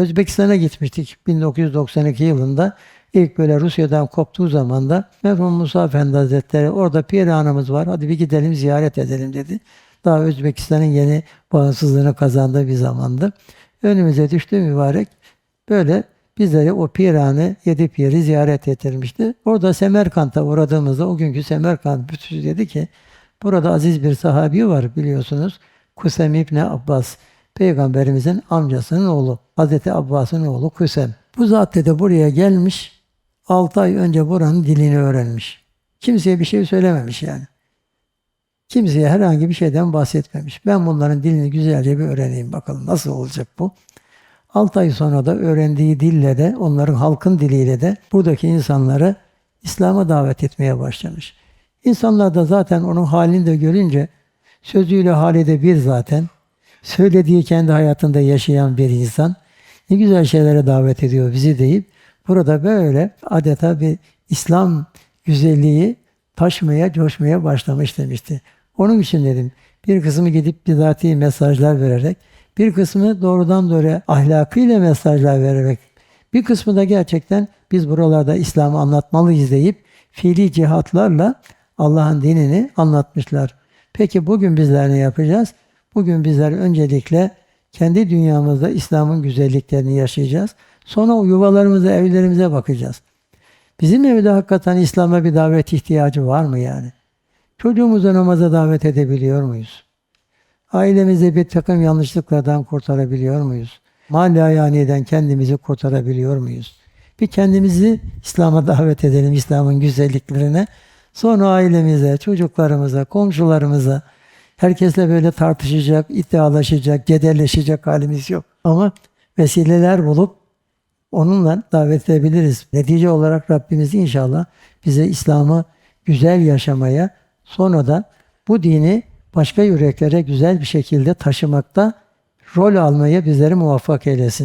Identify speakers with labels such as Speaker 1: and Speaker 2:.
Speaker 1: Özbekistan'a gitmiştik 1992 yılında. İlk böyle Rusya'dan koptuğu zaman da merhum Musa Efendi Hazretleri orada Pir Hanımız var hadi bir gidelim ziyaret edelim dedi. Daha Özbekistan'ın yeni bağımsızlığını kazandığı bir zamandı. Önümüze düştü mübarek. Böyle bizleri o Piran'ı, Yedi Pir'i ziyaret ettirmişti. Orada Semerkant'a uğradığımızda o günkü Semerkant bütçesi dedi ki burada aziz bir sahabi var biliyorsunuz. Kusem İbni Abbas. Peygamberimizin amcasının oğlu. Hazreti Abbas'ın oğlu Kusem. Bu zat dedi buraya gelmiş. 6 ay önce buranın dilini öğrenmiş. Kimseye bir şey söylememiş yani. Kimseye herhangi bir şeyden bahsetmemiş. Ben bunların dilini güzelce bir öğreneyim bakalım nasıl olacak bu. 6 ay sonra da öğrendiği dille de onların halkın diliyle de buradaki insanları İslam'a davet etmeye başlamış. İnsanlar da zaten onun halini de görünce sözüyle hali de bir zaten. Söylediği kendi hayatında yaşayan bir insan. Ne güzel şeylere davet ediyor bizi deyip burada böyle adeta bir İslam güzelliği taşmaya, coşmaya başlamış demişti. Onun için dedim bir kısmı gidip bizatihi mesajlar vererek, bir kısmı doğrudan doğruya ahlakıyla mesajlar vererek, bir kısmı da gerçekten biz buralarda İslam'ı anlatmalıyız deyip fiili cihatlarla Allah'ın dinini anlatmışlar. Peki bugün bizler ne yapacağız? Bugün bizler öncelikle kendi dünyamızda İslam'ın güzelliklerini yaşayacağız. Sonra o yuvalarımıza, evlerimize bakacağız. Bizim evde hakikaten İslam'a bir davet ihtiyacı var mı yani? Çocuğumuzu namaza davet edebiliyor muyuz? Ailemizi bir takım yanlışlıklardan kurtarabiliyor muyuz? Mahalle ayaniden kendimizi kurtarabiliyor muyuz? Bir kendimizi İslam'a davet edelim, İslam'ın güzelliklerine. Sonra ailemize, çocuklarımıza, komşularımıza, herkesle böyle tartışacak, iddialaşacak, cederleşecek halimiz yok. Ama vesileler bulup onunla davet edebiliriz. Netice olarak Rabbimiz inşallah bize İslam'ı güzel yaşamaya, sonra da bu dini başka yüreklere güzel bir şekilde taşımakta rol almaya bizleri muvaffak eylesin.